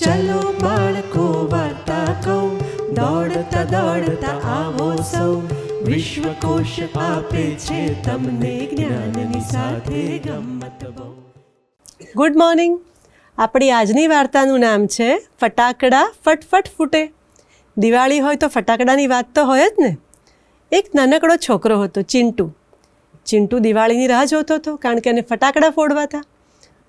ચલો બાળકો વાર્તા કહું. દોડતા દોડતા આવો સૌ. વિશ્વકોશ આપે છે તમને જ્ઞાનની સાથે ગમત ગુડ મોર્નિંગ આપણી આજની વાર્તાનું નામ છે ફટાકડા ફટફટ ફૂટે. દિવાળી હોય તો ફટાકડાની વાત તો હોય જ ને? એક નાનકડો છોકરો હતો, ચિંટુ. ચિંટુ દિવાળીની રાહ જોતો હતો, કારણ કે એને ફટાકડા ફોડવા હતા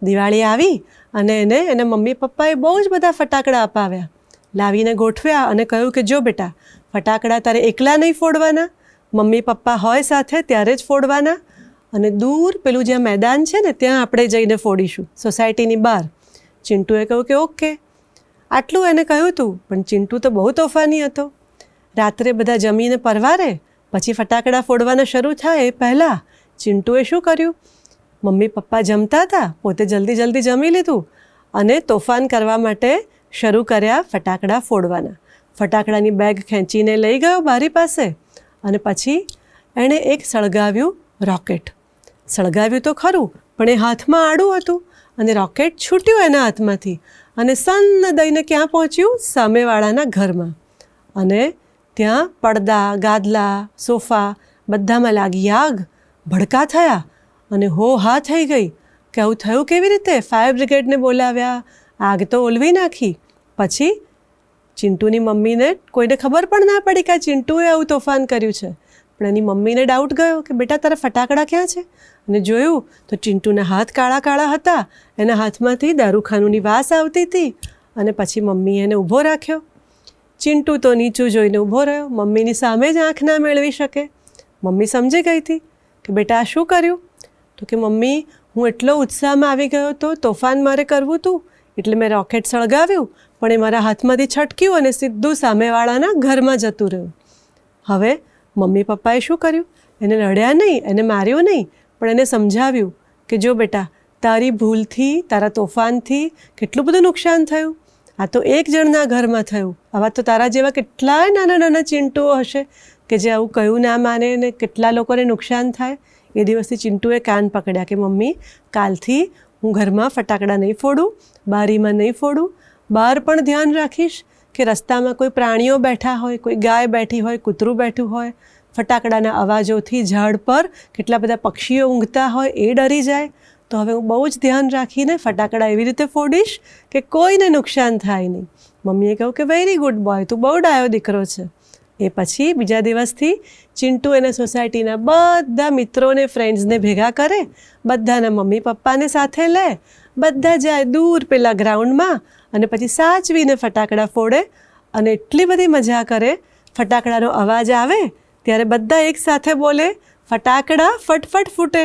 દિવાળી આવી અને એને એને મમ્મી પપ્પાએ બહુ જ બધા ફટાકડા અપાવ્યા. લાવીને ગોઠવ્યા અને કહ્યું કે જો બેટા, ફટાકડા તારે એકલા નહીં ફોડવાના. મમ્મી પપ્પા હોય સાથે ત્યારે જ ફોડવાના. અને દૂર પેલું જ્યાં મેદાન છે ને, ત્યાં આપણે જઈને ફોડીશું, સોસાયટીની બહાર. ચિંટુએ કહ્યું કે ઓકે. આટલું એને કહ્યું હતું પણ ચિંટુ તો બહુ તોફાની હતો. રાત્રે બધા જમીને પરવારે, પછી ફટાકડા ફોડવાના શરૂ થાય એ પહેલાં ચિંટુએ શું કર્યું? મમ્મી પપ્પા જમતા હતા, પોતે જલ્દી જલ્દી જમી લીધું અને તોફાન કરવા માટે શરૂ કર્યા ફટાકડા ફોડવાના. ફટાકડાની બેગ ખેંચીને લઈ ગયો બારી પાસે અને પછી એણે એક સળગાવ્યું રોકેટ. સળગાવ્યું તો ખરું, પણ એ હાથમાં આડું હતું અને રોકેટ છૂટ્યું એના હાથમાંથી અને સન્ન દઈને ક્યાં પહોંચ્યું? સામેવાળાના ઘરમાં. અને ત્યાં પડદા, ગાદલા, સોફા બધામાં લાગી આગ, ભડકા થયા અને હો હા થઈ ગઈ કે આવું થયું કેવી રીતે? ફાયર બ્રિગેડને બોલાવ્યા, આગ તો ઓલવી નાખી. પછી ચિંટુની મમ્મીને કોઈને ખબર પણ ના પડી કે આ ચિંટુએ આવું તોફાન કર્યું છે. પણ એની મમ્મીને ડાઉટ ગયો કે બેટા તારા ફટાકડા ક્યાં છે? અને જોયું તો ચિંટુના હાથ કાળા કાળા હતા. એના હાથમાંથી દારૂખાનુંની વાસ આવતી હતી અને પછી મમ્મીએ એને ઊભો રાખ્યો. ચિંટુ તો નીચું જોઈને ઊભો રહ્યો. મમ્મીની સામે જ આંખ ના મેળવી શકે. મમ્મી સમજી ગઈ હતી કે બેટા આ શું કર્યું? તો કે, મમ્મી, હું એટલો ઉત્સાહમાં આવી ગયો હતો, તોફાન મારે કરવું હતું, એટલે મેં રોકેટ સળગાવ્યું, પણ એ મારા હાથમાંથી છટક્યું અને સીધું સામેવાળાના ઘરમાં જતું રહ્યું. હવે મમ્મી પપ્પાએ શું કર્યું? એને લડ્યા નહીં, એને માર્યો નહીં, પણ એને સમજાવ્યું કે, જો બેટા, તારી ભૂલથી, તારા તોફાનથી કેટલું બધું નુકસાન થયું? આ તો એક જણના ઘરમાં થયું. આવા તો તારા જેવા કેટલાય નાના નાના ચિંટુઓ હશે કે જે આવું કયું ના માને ને કેટલા લોકોને નુકસાન થાય? એ દિવસથી ચિંટુએ કાન પકડ્યા કે, મમ્મી, કાલથી હું ઘરમાં ફટાકડા નહીં ફોડું, બારીમાં નહીં ફોડું. બહાર પણ ધ્યાન રાખીશ કે રસ્તામાં કોઈ પ્રાણીઓ બેઠા હોય, કોઈ ગાય બેઠી હોય, કૂતરું બેઠું હોય. ફટાકડાના અવાજોથી ઝાડ પર કેટલા બધા પક્ષીઓ ઊંઘતા હોય એ ડરી જાય. તો હવે હું બહુ જ ધ્યાન રાખીને ફટાકડા એવી રીતે ફોડીશ કે કોઈને નુકસાન થાય નહીં. મમ્મીએ કહ્યું કે, વેરી ગુડ બોય, તું બહુ ડાયો દીકરો છે. એ પછી બીજા દિવસથી ચિંટુ એને સોસાયટીના બધા મિત્રોને ફ્રેન્ડ્સને ભેગા કરે, બધાના મમ્મી પપ્પાને સાથે લે, બધા જાય દૂર પેલા ગ્રાઉન્ડમાં અને પછી સાચવીને ફટાકડા ફોડે અને એટલી બધી મજા કરે. ફટાકડાનો અવાજ આવે ત્યારે બધા એક સાથે બોલે, ફટાકડા ફટફટ ફૂટે.